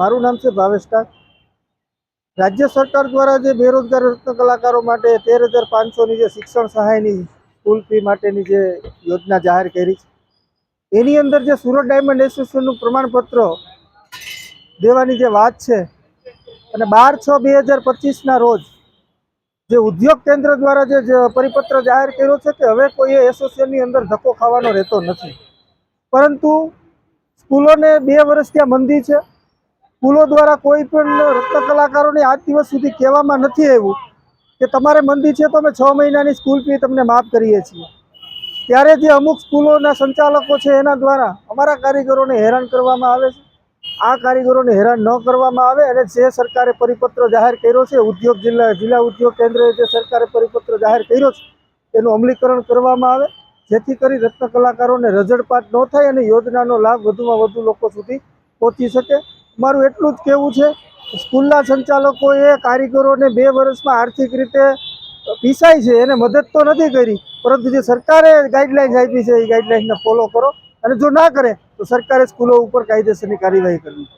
મારું નામ છે ભાવેશ કાક. રાજ્ય સરકાર દ્વારા જે બેરોજગાર કલાકારો માટે તેર હજાર પાંચસોની જે શિક્ષણ સહાયની સ્કૂલ ફી માટેની જે યોજના જાહેર કરી છે, એની અંદર જે સુરત ડાયમંડ એસોસિએશનનું પ્રમાણપત્ર દેવાની જે વાત છે, અને બાર છ બે હજાર પચીસના રોજ જે ઉદ્યોગ કેન્દ્ર દ્વારા જે પરિપત્ર જાહેર કર્યો છે કે હવે કોઈ એસોસિએશનની અંદર ધક્કો ખાવાનો રહેતો નથી. પરંતુ સ્કૂલોને બે વર્ષ ત્યાં મંદી છે સ્કૂલો દ્વારા કોઈ પણ રત્ન કલાકારોને આજ દિવસ સુધી કહેવામાં નથી આવ્યું કે તમારે મંદી છે તો અમે છ મહિનાની સ્કૂલ ફી તમને માફ કરીએ છીએ. ત્યારે જે અમુક સ્કૂલોના સંચાલકો છે એના દ્વારા અમારા કારીગરોને હેરાન કરવામાં આવે છે. આ કારીગરોને હેરાન ન કરવામાં આવે અને જે સરકારે પરિપત્ર જાહેર કર્યો છે, ઉદ્યોગ જિલ્લા જિલ્લા ઉદ્યોગ કેન્દ્રએ જે સરકારે પરિપત્ર જાહેર કર્યો છે, તેનું અમલીકરણ કરવામાં આવે. જેથી કરી રત્ન કલાકારોને રજળપાત ન થાય અને યોજનાનો લાભ વધુમાં વધુ લોકો સુધી પહોંચી શકે. મારું એટલું જ કહેવું છે સ્કૂલના સંચાલકોએ કારીગરોને બે વર્ષમાં આર્થિક રીતે પીસાય છે, એને મદદ તો નથી કરી, પરંતુ જે સરકારે ગાઈડલાઇન્સ આપી છે, એ ગાઈડલાઇન્સને ફોલો કરો. અને જો ના કરે, તો સરકારે સ્કૂલો ઉપર કાયદેસરની કાર્યવાહી કરવી.